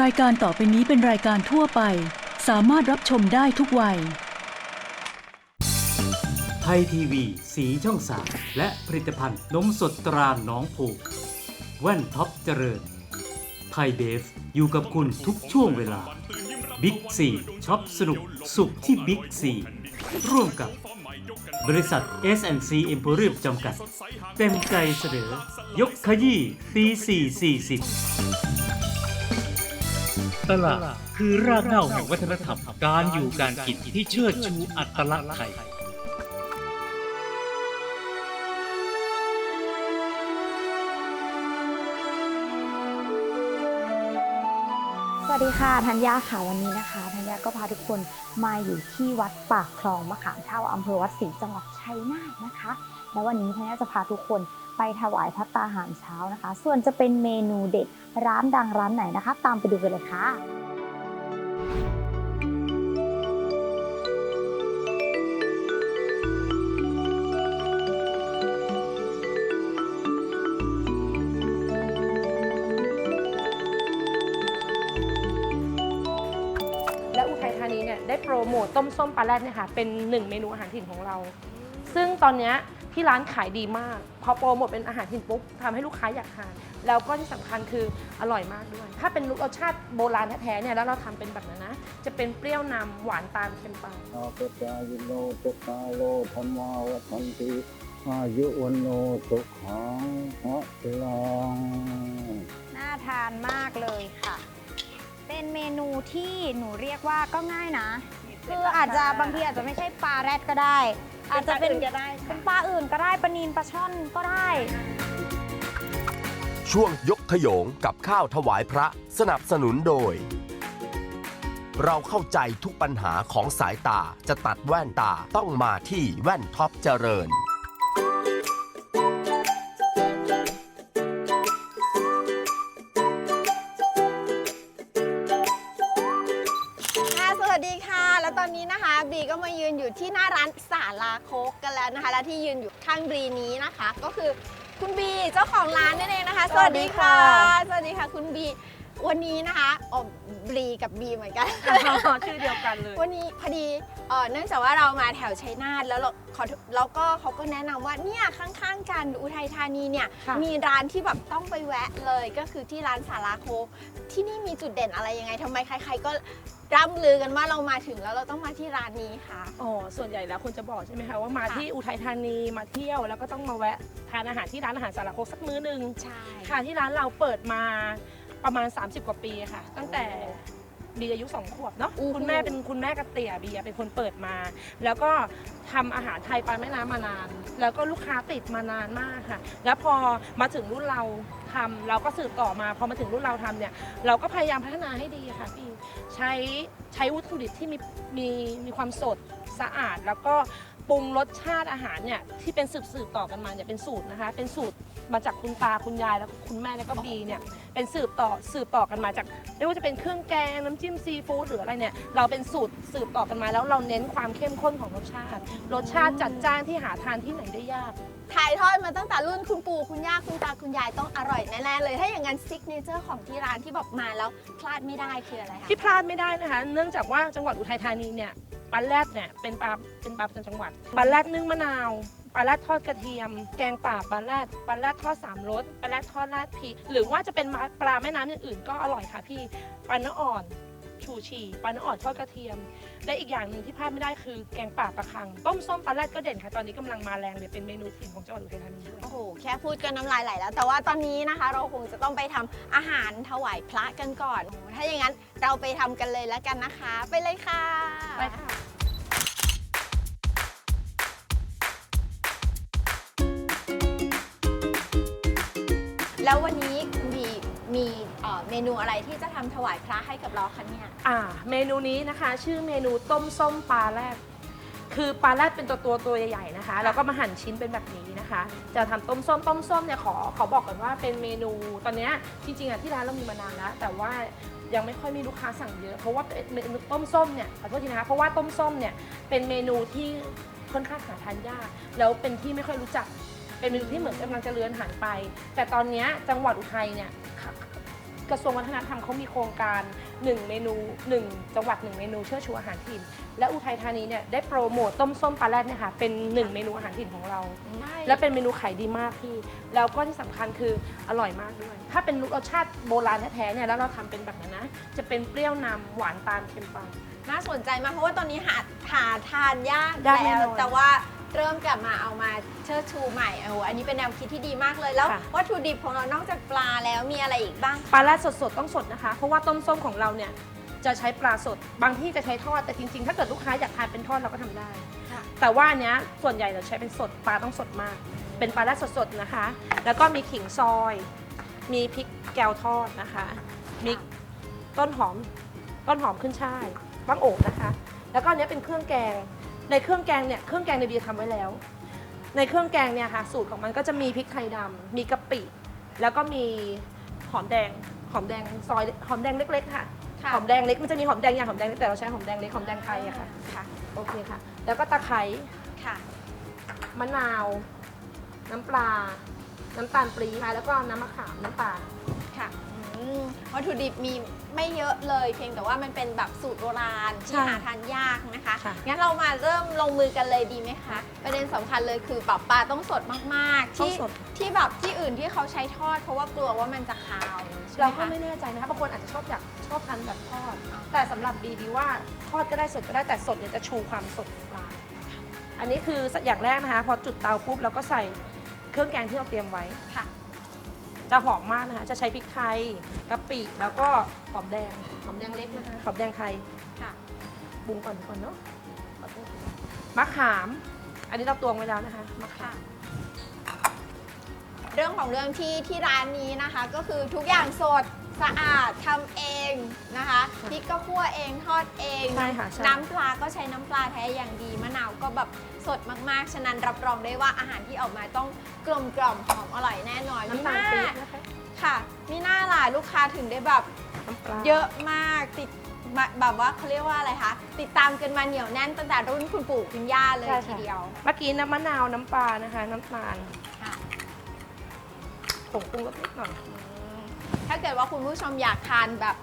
รายการต่อไปนี้เป็นรายการทั่วไป สามารถรับชมได้ทุกวัย ไทยทีวี สีช่อง3และผลิตภัณฑ์นมสดตราหน้องผูก แว่นท็อปเจริญ ไทยเบฟ อยู่กับคุณทุกช่วงเวลา บิ๊กซีช็อปสนุกสุขที่บิ๊กซีร่วมกับบริษัท S&C e m p o r i u m จำกัด เต็มใจเสนอ ยกขยี้ตี440 ตลาดคือรากเหง้าแห่งวัฒนธรรม การอยู่การกินที่เชิดชูอัตลักษณ์ไทยสวัสดีค่ะธัญญาค่ะวันนี้นะคะธัญญาก็พาทุกคนมาอยู่ที่วัดปากคลองมะขามเท่าอำเภอวัดศรีจังหวัดชัยนาทนะคะ แล้ววันนี้ธัญญาจะพาทุกคน ถวายพัตตาหารเช้านะคะ ส่วนจะเป็นเมนูเด็ดร้านดังร้านไหนนะคะ ตามไปดูกันเลยค่ะและอุทัยธานีเนี่ยได้โปรโมทต้มส้มปลาแรดเนี่ยค่ะเป็นหนึ่งเมนูอาหารถิ่นของเรา ซึ่งตอนเนี้ย ที่ร้านขายดีมาก พอโปรโมทเป็นอาหารถิ่นปุ๊บทำให้ลูกค้าอยากทาน แล้วก็ที่สำคัญคืออร่อยมากด้วย ถ้าเป็นรสชาติโบราณแท้ๆเนี่ยแล้วเราทำเป็นแบบนั้นนะ จะเป็นเปรี้ยวนำหวานตามเค็มปลายอาปจายิโนตุกาโลธรรมาวัฏันติอายุวันโนสุขังฮะลังน่าทานมากเลยค่ะ เป็นเมนูที่หนูเรียกว่าก็ง่ายนะ คืออาจจะบางทีอาจจะไม่ใช่ปลาแรดก็ได้ อาจจะเป็นเป็นปลาอื่นก็ได้ปลานีนปลาช่อนก็ได้ ช่วงยกขยงกับข้าวถวายพระสนับสนุนโดย เราเข้าใจทุกปัญหาของสายตาจะตัดแว่นตาต้องมาที่แว่นท็อปเจริญ สาลาโคกกันแล้วนะคะ และที่ยืนอยู่ข้างบีนี้นะคะ ก็คือคุณบีเจ้าของร้านนั่นเองนะคะ สวัสดีค่ะ สวัสดีค่ะคุณบี วันนี้นะคะอ๋อบีกับบีเหมือนกัน ชื่อเดียวกันเลย วันนี้พอดีเอ่อเนื่องจากว่าเรามาแถวชัยนาทแล้วเราขอแล้วก็เขาก็แนะนำว่าเนี่ยข้างๆกันอุทัยธานีเนี่ยค่ะ มีร้านที่แบบต้องไปแวะเลยก็คือที่ร้านสาราโคกที่นี่มีจุดเด่นอะไรยังไงทำไมใคร ๆ ก็ร่ำลือกันว่าเรามาถึงแล้วเราต้องมาที่ร้านนี้ค่ะ อ๋อ ส่วนใหญ่แล้วคนจะบอกใช่ไหมคะว่ามาค่ะ ที่อุทัยธานีมาเที่ยวแล้วก็ต้องมาแวะทานอาหารที่ร้านอาหารสารโคกสักมื้อหนึ่งใช่ ค่ะที่ร้านเราเปิดมา ประมาณ 30 กว่าปีค่ะ ตั้งแต่บีอายุสองขวบเนาะคุณแม่เป็นคุณแม่กระเตี่ยบีอะเป็นคนเปิดมา แล้วก็ทำอาหารไทยปลาแม่น้ำมานาน แล้วก็ลูกค้าติดมานานมากค่ะ แล้วพอมาถึงรุ่นเราทำเราก็สืบต่อมาพอมาถึงรุ่นเราทำเนี่ย เราก็พยายามพัฒนาให้ดีค่ะพี่ใช้ใช้วัตถุดิบที่มีมีมีความสดสะอาด แล้วก็ปรุงรสชาติอาหารเนี่ยที่เป็นสืบสืบต่อกันมาเนี่ยเป็นสูตรนะคะ เป็นสูตร มาจากคุณตาคุณยายแล้วก็คุณแม่แล้วก็บีเนี่ยเป็นสืบต่อสืบต่อกันมาจากไม่ว่าจะเป็นเครื่องแกงน้ำจิ้มซีฟู้ดหรืออะไรเนี่ยเราเป็นสูตรสืบต่อกันมาแล้วเราเน้นความเข้มข้นของรสชาติ รสชาติจัดจ้านที่หาทานที่ไหนได้ยาก ถ่ายทอดมาตั้งแต่รุ่นคุณปู่คุณย่าคุณตาคุณยายต้องอร่อยแน่ๆเลยถ้าอย่างนั้นซิกเนเจอร์ของที่ร้านที่แบบมาแล้วพลาดไม่ได้คืออะไรคะที่พลาดไม่ได้นะคะ เนื่องจากว่าจังหวัดอุทัยธานีเนี่ย ปลาแรดเนี่ยเป็นปลาเป็นปลาประจำจังหวัดปลาแรดนึ่งมะนาวปลาแรดทอดกระเทียม แกงป่าปลาแรดปลาแรดทอดสามรสปลาแรดทอดราดพริกหรือว่าจะเป็นปลาแม่น้ำอย่างอื่นก็อร่อยค่ะพี่ปลาเนื้ออ่อน ชูชีปลาเนื้ออ่อนทอดกระเทียม และอีกอย่างหนึ่งที่พลาดไม่ได้คือแกงป่าปลาคัง ต้มส้มปลาแรดก็เด่นค่ะ ตอนนี้กำลังมาแรงเลยเป็นเมนูถิ่นของจังหวัดอุทัยธานีด้วย โอ้โห แค่พูดก็น้ำลายไหลแล้ว แต่ว่าตอนนี้นะคะ เราคงจะต้องไปทำอาหารถวายพระกันก่อนโอ้โหถ้าอย่างนั้นเราไปทำกันเลยแล้วกันนะคะ ไปเลยค่ะ ไปค่ะ แล้ววันนี้คุณบีมี เอ่อเมนูอะไรที่จะทำถวายพระให้กับเราคะเนี่ย อ่าเมนูนี้นะคะ ชื่อเมนูต้มส้มปลาแรดคือปลาแรดเป็นตัวตัวตัวใหญ่ๆนะคะแล้วก็มาหั่นชิ้นเป็นแบบนี้นะคะ จะทำต้มส้มต้มส้มเนี่ยขอขอบอกก่อนว่าเป็นเมนูตอนเนี้ยจริงๆอะที่ร้านเรามีมานานแล้ว แต่ว่ายังไม่ค่อยมีลูกค้าสั่งเยอะเพราะว่าเป็นเมนูต้มส้มเนี่ยขอโทษทีนะคะเพราะว่าต้มส้มเนี่ยเป็นเมนูที่ค่อนข้างหาทานยากแล้วเป็นที่ไม่ค่อยรู้จัก เป็นเมนูที่เหมือนกำลังจะเลือนหายไป แต่ตอนเนี้ยจังหวัดอุทัยเนี่ย กระทรวงวัฒนธรรมเขามีโครงการ 1 เมนู 1 จังหวัด 1 เมนูเชิดชูอาหารถิ่น และอุทัยธานีเนี่ยได้โปรโมทต้มส้มปลาแรดเนี่ยค่ะเป็น 1 เมนูอาหารถิ่นของเรา และเป็นเมนูขายดีมากพี่ แล้วก็ที่สำคัญคืออร่อยมากด้วย ถ้าเป็นรสชาติโบราณแท้ๆเนี่ยแล้วเราทำเป็นแบบนั้นนะ จะเป็นเปรี้ยวนำหวานตามเค็มปานน่าสนใจมากเพราะว่าตอนนี้หาหาทานยากยากแน่แล้วนอนแต่ว่า เริ่มกลับมาเอามาเชิดชูใหม่โอ้โหอันนี้เป็นแนวคิดที่ดีมากเลย แล้วค่ะ วัตถุดิบของเรานอกจากปลาแล้วมีอะไรอีกบ้าง ปลาแรดสดๆต้องสดนะคะ เพราะว่าต้มส้มของเราเนี่ยจะใช้ปลาสด บางที่จะใช้ทอดแต่จริงๆ ถ้าเกิดลูกค้าอยากทานเป็นทอดเราก็ทำได้ ค่ะ แต่ว่าอันเนี้ยส่วนใหญ่เราใช้เป็นสดปลาต้องสดมาก เป็นปลาแรดสดๆนะคะ แล้วก็มีขิงซอย มีพริกแกวทอดนะคะ มีต้นหอมต้นหอมขึ้นช่ายบ้างโอบนะคะ แล้วก็อันเนี้ยเป็นเครื่องแกง ในเครื่องแกงเนี่ยเครื่องแกงในเบียร์ทำไว้แล้ว ในเครื่องแกงเนี่ยค่ะสูตรของมันก็จะมีพริกไทยดำมีกะปิ แล้วก็มีหอมแดงหอมแดงซอยหอมแดงเล็กๆค่ะค่ะ หอมแดงเล็กมันจะมีหอมแดงอย่างหอมแดงเล็กแต่เราใช้หอมแดงเล็กหอมแดงไทยอะค่ะค่ะโอเคค่ะ แล้วก็ตะไคร้ค่ะ มะนาว น้ำปลา น้ำตาลปรี๊บแล้วก็น้ำมะขามน้ำตาล ค่ะอืมวัตถุดิบมี ไม่เยอะเลย เพียงแต่ว่ามันเป็นแบบสูตรโบราณที่ใช่หาทานยากนะคะค่ะ งั้นเรามาเริ่มลงมือกันเลยดีไหมคะ ประเด็นสำคัญเลยคือแบบปลาต้องสดมากๆต้องที่สด ที่แบบที่อื่นที่เขาใช้ทอด เพราะว่ากลัวว่ามันจะคาวใช่ไหเรามก็คะ ไม่แน่ใจนะคะบางคนอาจจะชอบอยากชอบทานแบบทอด แต่สำหรับดีดีว่าทอดก็ได้สดก็ได้แต่สดเนี่ยจะชูความสดของปลาอันนี้คืออย่างแรกนะคะ พอจุดเตาปุ๊บเราก็ใส่เครื่องแกงที่เราเตรียมไว้ค่ะ จะหอมมากนะคะจะใช้พริกไทยกะปิแล้วก็หอมแดงหอมแดงเล็กนะคะหอมแดงไทยค่ะปรุงก่อนก่อนเนาะขอโทษมะขาม อันนี้เราตวงไว้แล้วนะคะมะขามเรื่องของเรื่องที่ที่ร้านนี้นะคะ ก็คือทุกอย่างสด สะอาดทำเองนะคะพริกก็คั่วเองทอดเองใช่ค่ะใช่ น้ำปลาก็ใช้น้ำปลาแท้อย่างดีมะนาวก็แบบสดมากๆ ฉะนั้นรับรองได้ว่าอาหารที่ออกมาต้องกลมกล่อมหอมอร่อยแน่นอนน้ำตาลปี๊บมีหนะคะค่ะมีหน้าหลายลูกค้าถึงได้แบบ น้ำปลา เยอะมากติดมาแบบว่าเขาเรียกว่าอะไรคะ ติดตามกันมาเหนียวแน่นตั้งแต่รุ่นคุณปู่คุณย่าเลยใช่ทีค่ะเดียวเมื่อกี้น้ำมะนาวน้ำปลานะคะ น้ำตาลค่ะผงปรุงรสนิดหน่อย ถ้าเกิดว่าคุณผู้ชมอยากทานแบบ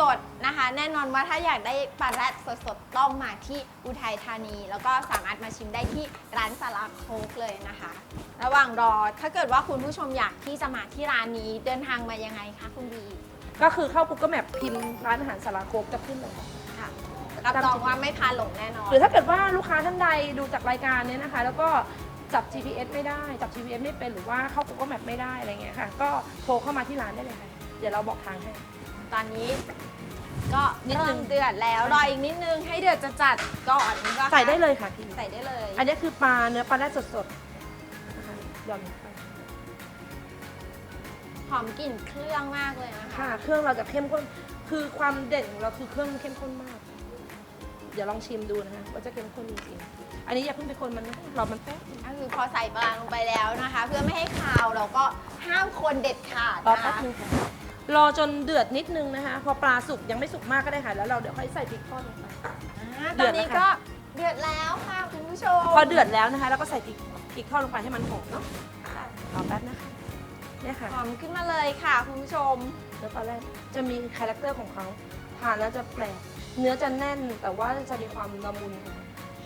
สดๆนะคะ แน่นอนว่าถ้าอยากได้ปลาแรดสดๆต้องมาที่อุทัยธานี แล้วก็สามารถมาชิมได้ที่ร้านสาราโคกเลยนะคะ ระหว่างรอถ้าเกิดว่าคุณผู้ชมอยากที่จะมาที่ร้านนี้เดินทางมายังไงคะคุณบีก็คือเข้า Google Map พิมพ์ร้านอาหารสาราโคกจะขึ้นเลยค่ะ ค่ะรับรองว่าไม่พาหลงแน่นอน หรือถ้าเกิดว่าลูกค้าท่านใดดูจากรายการเนี้ยนะคะ แล้วก็ จับ GPS ไม่ได้ จับ GPS ไม่เป็นหรือว่าเข้า Google Map ไม่ได้อะไรเงี้ยค่ะ ก็โทรเข้ามาที่ร้านได้เลยค่ะ เดี๋ยวเราบอกทางให้ ตอนนี้ ก็นิดนึงเริ่มเดือดแล้วรออีกนิดนึงให้เดือดจะจัดก่อนก็ใส่ได้เลยค่ะพี่ใส่ได้เลยอันนี้คือปลาเนื้อปลาแรดสดๆนะคะหย่อนลงไปหอมกลิ่นเครื่องมากเลยนะคะ ค่ะ เครื่องเราจะเข้มข้น คือความเด่นของเราคือเครื่องเข้มข้นมาก เดี๋ยวลองชิมดูนะคะว่าจะเข้มข้นจริงๆอันนี้อย่าเพิ่งไปคนมันนะรอมันแป๊บนึงก็คือพอใส่ปลาลงไปแล้วนะคะ เพื่อไม่ให้คาวเราก็ห้ามคนเด็ดขาดรอนะแป๊บคะนึงค่ะรอจนเดือดนิดนึงนะคะ พอปลาสุกยังไม่สุกมากก็ได้ค่ะ แล้วเราเดี๋ยวค่อยใส่พริกทอดลงไป อ่าเดืตออนดแล้วนี้ค่ะก็เดือดแล้วค่ะคุณผู้ชมพอเดือดแล้วนะคะ แล้วก็ใส่พริกพริกทอดลงไปให้มันหอมเนาะรอแป๊บนะคะเนี่ยค่ะ หอมขึ้นมาเลยค่ะคุณผู้ชมเนื้อปลาแรดจะมีคาแรคเตอร์ของเขาทานแล้วจะแปลก เนื้อจะแน่นแต่ว่าจะมีความละมุน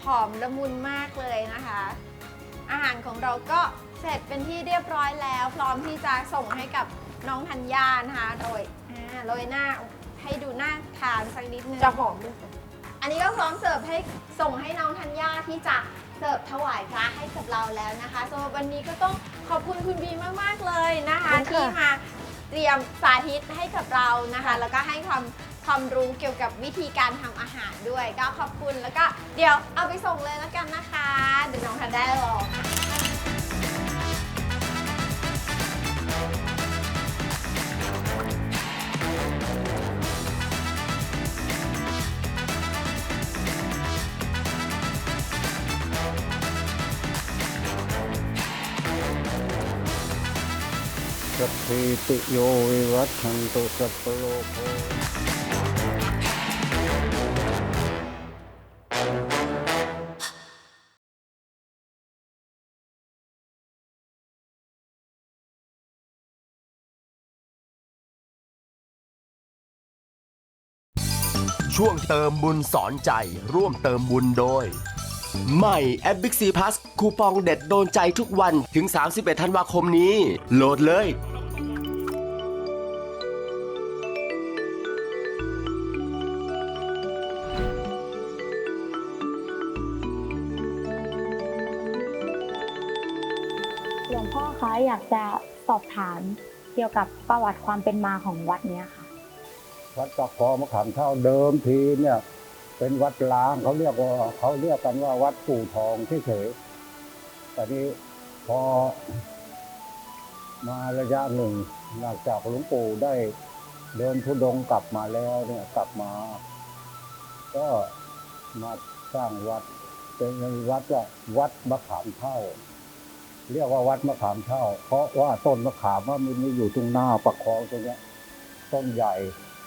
หอมละมุนมากเลยนะคะ อาหารของเราก็เสร็จเป็นที่เรียบร้อยแล้ว พร้อมที่จะส่งให้กับน้องธัญญานะคะโดยอ่าโรยหน้าให้ดูน่าทานสักนิดนึง จะหอมด้วยค่ะอันนี้ก็พร้อมเสิร์ฟให้ส่งให้น้องธัญญาที่จะเสิร์ฟถวายพระให้กับเราแล้วนะคะสำหรับวันนี้ก็ต้องขอบคุณคุณบีมาก ๆ เลยนะคะขอบคุณที่ค่ะมาเตรียมสาธิตให้กับเรานะคะ แล้วก็ให้ความ ความรู้เกี่ยวกับวิธีการทำอาหารด้วย ก็ขอบคุณแล้วก็เดี๋ยวเอาไปส่งเลยแล้วกันนะคะเดี๋ยวน้องทันได้ลองสัพพิติโยวิวัตชันตุสัพพโลก ช่วงเติมบุญสอนใจ ร่วมเติมบุญโดย ใหม่แอป Big C Plus คูปองเด็ดโดนใจทุกวันถึง 31 ธันวาคมนี้ โหลดเลย หลวงพ่อคะอยากจะสอบถามเกี่ยวกับประวัติความเป็นมาของวัดเนี้ยค่ะ วัดปากคอมะขามเท่าเดิมทีเนี่ย เป็นวัดล้างเขาเรียกว่าเขาเรียกกันว่าวัดปู่ทองเฉยๆแต่นี้พอมาระยะหนึ่งหลังจากหลวงปู่ได้เดินทุดงกลับมาแล้วเนี่ยกลับมา ก็มาสร้างวัด เป็นวัดว่าวัดมะขามเท่า เรียกว่าวัดมะขามเท่า เพราะว่าต้นมะขามว่ามันมีอยู่ตรงหน้าปากคองตรงเนี้ยต้นใหญ่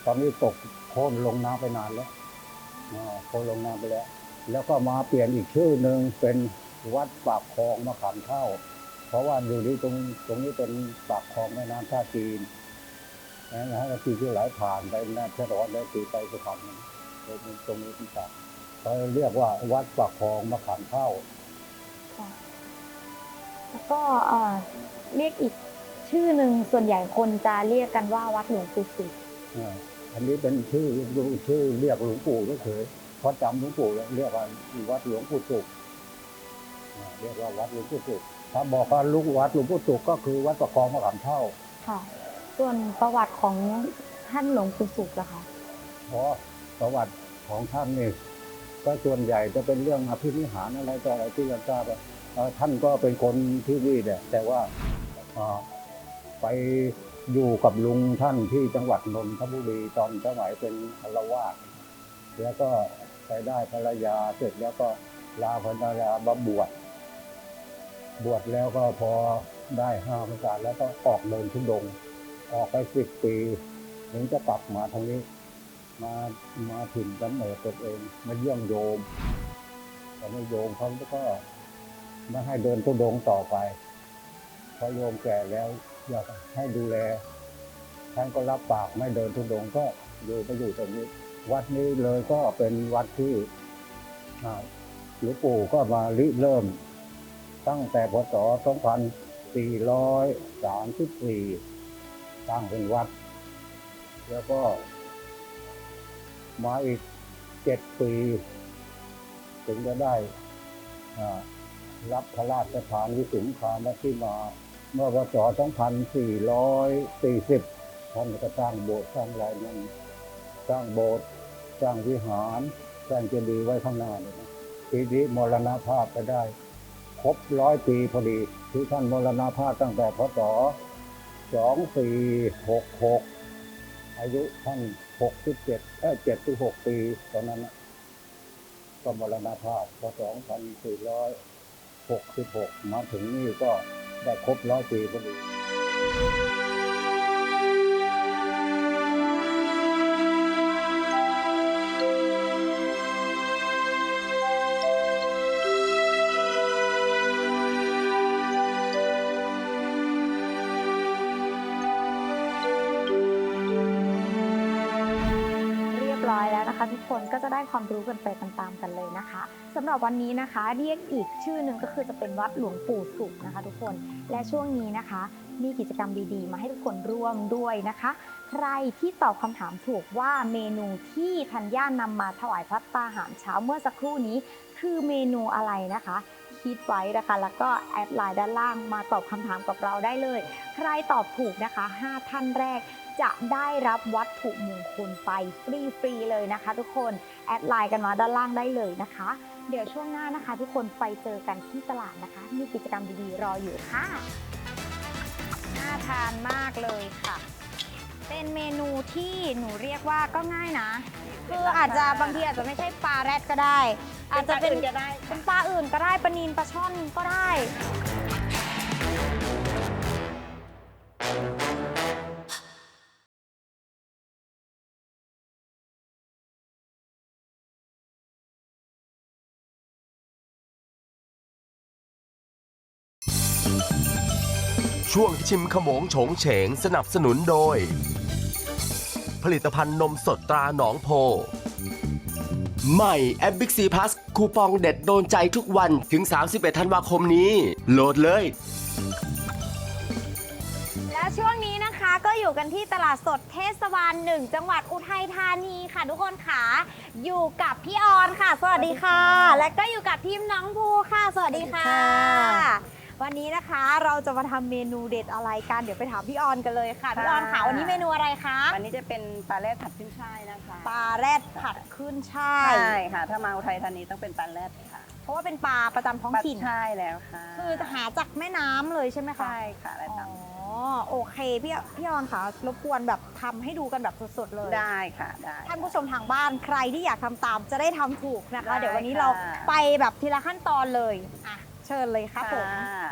ตอนนี้ตกโค่นลงน้ำไปนานแล้วอ่าโค่นลงน้ำไปแล้ว แล้วก็มาเปลี่ยนอีกชื่อหนึ่งเป็นวัดปากคลองมะขามเท่า เพราะว่าอยู่ที่ตรงตรงนี้เป็นปากคลองแม่น้ำท่าจีนนะฮะแล้วที่ที่ไหลผ่านไปน่าจะร้อนได้ตีไปสุพรรณนะตรงนี้ตรงนี้ที่ปากเขาเรียกว่าวัดปากคลองมะขามเท่าค่ะแล้วก็เอ่อเรียกอีกชื่อหนึ่งส่วนใหญ่คนจะเรียกกันว่าวัดหลวงปู่สุขอ่า อันนี้เป็นชื่อชื่อเรียกหลวงปู่ก็คือเพราะจำหลวงปู่แล้วเรียกว่าวัดหลวงปู่สุขอ่าเรียกว่าวัดหลวงปู่สุขถ้าบอกว่าลูกวัดหลวงปู่สุขก็คือวัดประคองมะขามเท่าค่ะ ส่วนประวัติของท่านหลวงปู่สุขล่ะคะเพราะประวัติของท่านนี่ก็ส่วนใหญ่จะเป็นเรื่องอภินิหารอะไรต่ออะไรที่เราทราบอะเอ่อท่านก็เป็นคนที่นี่แหละแต่ว่าเอ่อไป อยู่กับลุงท่านที่จังหวัดนนทบุรีตอนสมัยเป็นอารวาสแล้วก็ไปได้ภรรยาเสร็จแล้วก็ลาภรรยามาบวชบวชแล้วก็พอได้ห้าพรรษาแล้วก็ออกเดินทุดง ออกไปสิบปีถึงจะกลับมาทางนี้ มามาถิ่นกำเนิดตัวเองมาเยี่ยมโยมแต่ไม่โยมเขาก็ไม่ให้เดินทุดงต่อไปเพราะโยมแก่แล้ว อยากให้ดูแลท่านก็รับปากไม่เดินทุดงก็อยู่ไปอยู่ตรงนี้ วัดนี้เลยก็เป็นวัดที่หลวงปู่ก็มาริเริ่ม ตั้งแต่พศ 2434ตั้งเป็นวัด แล้วก็มาอีกเจ็ดปี ถึงจะได้รับพระราชทานวิสุงคามที่มา เมื่อพศ2440 ท่านก็สร้างโบสถ์สร้างอะไรนั้นสร้างโบสถ์สร้างวิหารสร้างเจดีย์ไว้ข้างหน้าเลยนะปีนี้มรณภาพไปได้ ครบร้อยปีพอดีที่ท่านมรณภาพตั้งแต่พศ2466 อายุท่านหกสิบเจ็ดเออเจ็ดสิบหกปีตอนนั้นนะก็มรณภาพพศสองพันสี่ร้อยหกสิบหกมาถึงนี่ก็ ได้ครบร้อยปีพอดี ก็จะได้ความรู้กันไปตามๆกันเลยนะคะสำหรับวันนี้นะคะเรียกอีกชื่อหนึ่งก็คือจะเป็นวัดหลวงปู่สุขนะคะ ทุกคนและช่วงนี้นะคะ มีกิจกรรมดีๆ มาให้ทุกคนร่วมด้วยนะคะ ใครที่ตอบคำถามถูกว่าเมนูที่ธัญญานำมาถวายพระตาหารเช้าเมื่อสักครู่นี้ คือเมนูอะไรนะคะ คิดไว้นะคะ แล้วก็แอดไลน์ด้านล่างมาตอบคำถามกับเราได้เลย ใครตอบถูกนะคะ 5 ท่านแรกจะได้รับวัตถุมงคลไปฟรีๆเลยนะคะ ทุกคนแอดไลน์กันมาด้านล่างได้เลยนะคะ เดี๋ยวช่วงหน้านะคะ ทุกคนไปเจอกันที่ตลาดนะคะ มีกิจกรรมดีๆรออยู่ค่ะน่าทานมากเลยค่ะ เป็นเมนูที่หนูเรียกว่าก็ง่ายนะ คืออาจจะบางทีอาจจะไม่ใช่ปลาแรดก็ได้ อาจจะเป็นก็ได้เป็นปลาอื่นก็ได้ปลานินปลาช่อนก็ได้ ช่วงชิมขโมงโฉงเฉงสนับสนุนโดย ผลิตภัณฑ์นมสดตราหนองโพ ใหม่แอป Big C Plus คูปองเด็ดโดนใจทุกวันถึง 31 ธันวาคมนี้ โหลดเลย และช่วงนี้นะคะก็อยู่กันที่ตลาดสดเทศบาลหนึ่งจังหวัดอุทัยธานีค่ะทุกคนค่ะอยู่กับพี่ออนค่ะ สวัสดีค่ะ และก็อยู่กับทีมน้องภูค่ะ สวัสดีค่ะ วันนี้นะคะเราจะมาทำเมนูเด็ดอะไรกัน เดี๋ยวไปถามพี่ออนกันเลยค่ะ พี่ออนค่ะวันนี้เมนูอะไรคะ วันนี้จะเป็นปลาแรดผัดขึ้นช่ายนะคะปลาแรดผัดขึ้นช่ายใช่ค่ะถ้ามาอุทัยธานีต้องเป็นปลาแรดค่ะเพราะว่าเป็นปลาประจำท้องถิ่น ใช่แล้วค่ะคือหาจากแม่น้ำเลยใช่ไหมคะ ใช่ค่ะอะไรอ๋ตามอโอเค พี่พี่ออนค่ะรบกวนแบบทำให้ดูกันแบบสดๆเลย ได้ค่ะได้ ท่านผู้ชมทางบ้านใครที่อยากทำตามจะได้ทำถูกนะคะ ได้เดี๋ยววันนี้ค่ะ เราไปแบบทีละขั้นตอนเลยอะ เชิญเลยครับผมค่ะ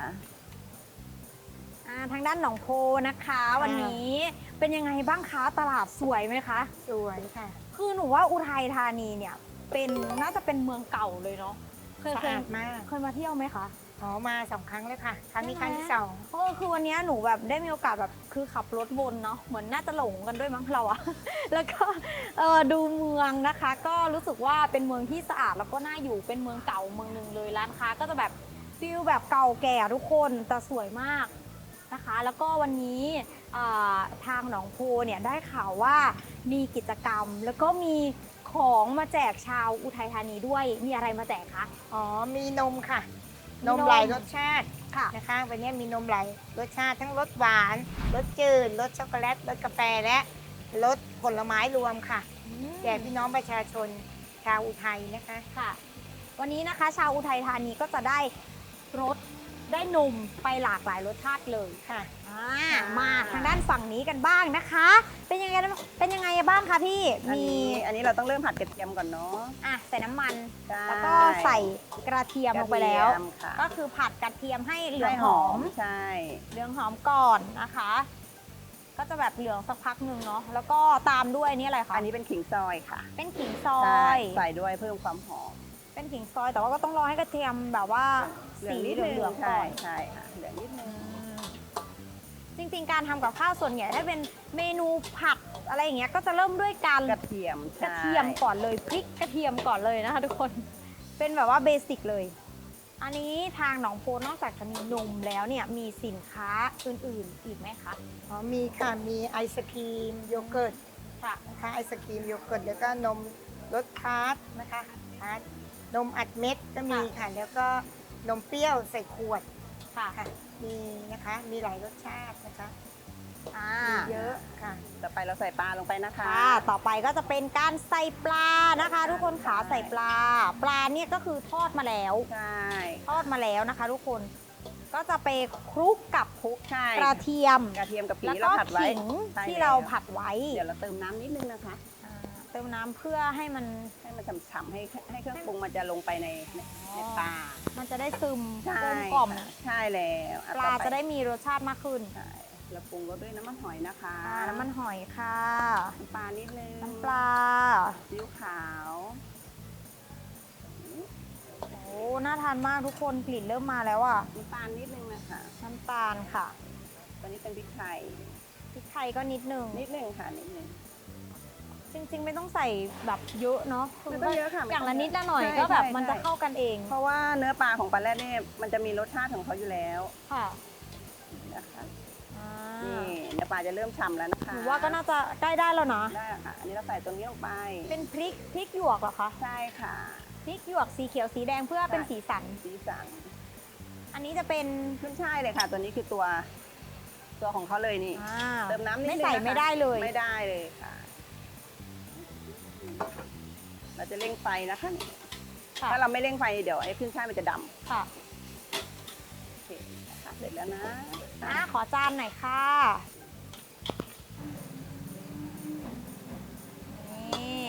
อ่าทางด้านหนองโพนะคะ วันนี้เป็นยังไงบ้างคะตลาดสวยไหมคะ สวยค่ะ คือหนูว่าอุทัยธานีเนี่ย เป็นน่าจะเป็นเมืองเก่าเลยเนาะเคยสะเคยอาดมากเคยมาเที่ยวไหมคะ อ๋อมาสองครั้งเลยค่ะ ครั้งนี้คใช่รั้งไหมที่สองเพราะว่าคือวันนี้หนูแบบได้มีโอกาสแบบคือขับรถวนเนาะเหมือนน่าจะหลงกันด้วยมั้งเราอะ แล้วก็เออดูเมืองนะคะ ก็รู้สึกว่าเป็นเมืองที่สะอาดแล้วก็น่าอยู่เป็นเมืองเก่าเมืองหนึ่งเลยร้านค้าก็จะแบบ ฟิลแบบเก่าแก่ทุกคนแต่สวยมากนะคะ แล้วก็วันนี้อ่าทางหนองโพเนี่ยได้ข่าวว่ามีกิจกรรม แล้วก็มีของมาแจกชาวอุทัยธานีด้วยมีอะไรมาแจกคะอ๋อมีนมค่ะมีนนมมหลายรสชาติค่ะนะคะ วันนี้มีนมหลายรสชาติทั้งรสหวานรสจืดรสช็อกโกแลตรสกาแฟและรสผลไม้รวมค่ะแก่พี่น้องประชาชนชาวอุทัยนะคะค่ะ วันนี้นะคะ ชาวอุทัยธานีก็จะได้ รสได้นมไปหลากหลายรสชาติเลยค่ะอ่ามาทางด้านฝั่งนี้กันบ้างนะคะ เป็นยังไงเป็นยังไงบ้างคะพี่อันมีนี้อันนี้เราต้องเริ่มผัดกระเทียมก่อนเนาะอะใส่น้ำมัน ใช่แล้วก็ใส่กระเทียมลงไปแล้ว กระเทียมค่ะก็คือผัดกระเทียมให้เหลืองให้หอม ใช่ เหลืองหอมก่อนนะคะ ก็จะแบบเหลืองสักพักหนึ่งเนาะแล้วก็ตามด้วยนี่อะไรคะอันนี้เป็นขิงซอยค่ะเป็นขิงซอใช่ย ใส่ด้วยเพิ่มความหอม เป็นขิงซอยแต่ว่าก็ต้องรอให้กระเทียมแบบว่าเหลือสีงนิดเหนึงลืองๆก่ใช่อนใช่ค่ะเหลืองนิดนึง จริงๆ การทำกับข้าวส่วนใหญ่ถ้าเป็นเมนูผัดอะไรอย่างเงี้ยก็จะเริ่มด้วยการกระเทียมกระเทียมก่อนเลยพริกกระเทียมก่อนเลยนะคะทุกคน เป็นแบบว่าเบสิกเลย อันนี้ทางหนองโพนอกจากจะมีนมแล้วเนี่ยมีสินค้าอื่นๆอีกไหมคะ อ๋อมีค่ะมีไอศครีมโยเกิร์ตค่ะนะคะไอศครีมโยเกิร์ตแล้วก็นมรสคาร์ดนะคะคาร์ด นมอัดเม็ดก็มีค่ะ แล้วก็นมเปรี้ยวใส่ขวดค่ะค่ะ มีนะคะ มีหลายรสชาตินะคะอ่ามีเยอะค่ะ ต่อไปเราใส่ปลาลงไปนะคะ ค่ะ ต่อไปก็จะเป็นการใส่ปลานะคะ ทุกคนขาใส่ปลา ปลาเนี่ยก็คือทอดมาแล้ว ใช่ ทอดมาแล้วนะคะ ทุกคน ก็จะไปคลุกกับใช่ กระเทียม กระเทียมกับผีแล้วเราก็ผัดไว้ขิงใช่ที่แล้วเราผัดไว้ เดี๋ยวเราเติมน้ำนิดนึงนะคะอ่าเติมน้ำเพื่อให้มัน ให้มันฉ่ำๆให้ให้เครื่องปรุงมันจะลงไปในในในปลามันจะได้ซึมใช่กลมกล่อมค่ะใช่แล้วอ่ปลาต่อไปจะได้มีรสชาติมากขึ้นใช่เราปรุงรสด้วยน้ำมันหอยนะคะอ่าน้ำมันหอยค่ะ น้ำปลานิดนึงน้ำปลา ซีอิ๊วขาวโอ้ น่าทานมากทุกคนกลิ่นเริ่มมาแล้วอะ น้ำตาลนิดนึงนะคะน้ำตาลค่ะ ตอนนี้เป็นพริกไทยพริกไทยก็นิดหนึ่งนิดนึงค่ะนิดนึง จริง ๆ ไม่ต้องใส่แบบเยอะเนาะไม่ต้องเยอะค่ะอย่างละนิดละหน่อยใช่ก็แบบใช่มันจะใช่ เข้ากันเองเพราะว่าเนื้อปลาของปลาแรดเนี่ยมันจะมีรสชาติของเขาอยู่แล้วค่ะนะคะอ่นี่าเนื้อปลาจะเริ่มฉ่ำแล้วนะคะหนูว่าก็น่าจะใกล้ได้แล้วนะได้ค่ะอันนี้เราใส่ตรงนี้ลงไปเป็นพริกพริกหยวกเหรอคะใช่ค่ะ พริกหยวกสีเขียวสีแดงเพื่อเป็นสีสัน สีสันอันนี้จะเป็นขึ้นช่ายเลยค่ะ ตัวนี้คือตัวตัวของเขาเลยนี่ อ่าเติมน้ำนิดนึไม่งใส่นะคะไม่ได้เลย ไม่ได้เลยค่ะ เราจะเร่งไฟนะคะ ค่ะ ถ้าเราไม่เร่งไฟเดี๋ยวไอ้ขึ้นช่ายมันจะดำค่ะโอเคนะคะเสร็จแล้วนะอ่าขอจานหน่อยค่ะ นี่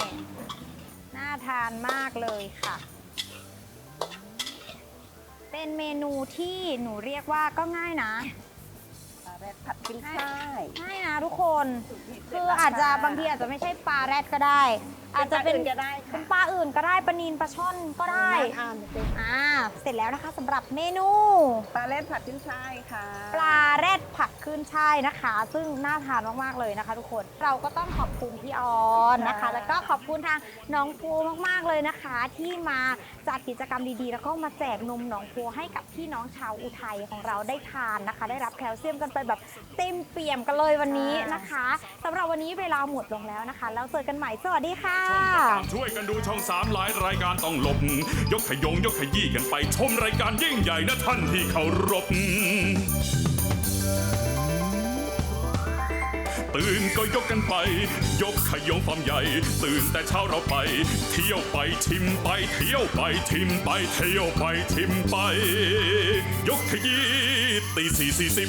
น่าทานมากเลยค่ะ เป็นเมนูที่หนูเรียกว่าก็ง่ายนะ ปลาแรดผัดขึ้นช่ายง่ายนะทุกคน คืออาจจะบางทีอาจจะไม่ใช่ปลาแรดก็ได้ อาจจะเป็นปลาอื่นก็ได้เป็ค่ะนปลาอื่นก็ได้ปลานินปลาช่อนก็ได้อ่านเป็นอ่าเสร็จแล้วนะคะสำหรับเมนูปลาเล่นผัดขึ้นช่ายค่ะ ปลาแรดผัดขึ้นช่ายนะคะ ซึ่งน่าทานมาก ๆ เลยนะคะ ทุกคนเราก็ต้องขอบคุณพี่ออนนะคะ ค่ะ แล้วก็ขอบคุณทางน้องภูมาก ๆ เลยนะคะ ที่มาจัดกิจกรรมดีๆ แล้วก็มาแจกนมหนองภูให้กับพี่น้องชาวอุทัยของเราได้ทานนะคะ ได้รับแคลเซียมกันไปแบบเต็มเปี่ยมกันเลยวันนี้นะคะสำหรับวันนี้เวลาหมดลงแล้วนะคะ แล้วเจอกันใหม่สวัสดีค่ะช่วยกันดูช่องสามหลายรายการต้องหลบ ยกขยงยกขยี้กันไปชมรายการยิ่งใหญ่นะท่านที่เคารพ ตื่นก็ยกกันไป ยกขยงความใหญ่ ตื่นแต่เช้าเราไป เที่ยวไปชิมไป เที่ยวไปชิมไป เที่ยวไปชิมไป ยกขยี้ตีสี่สี่สิบ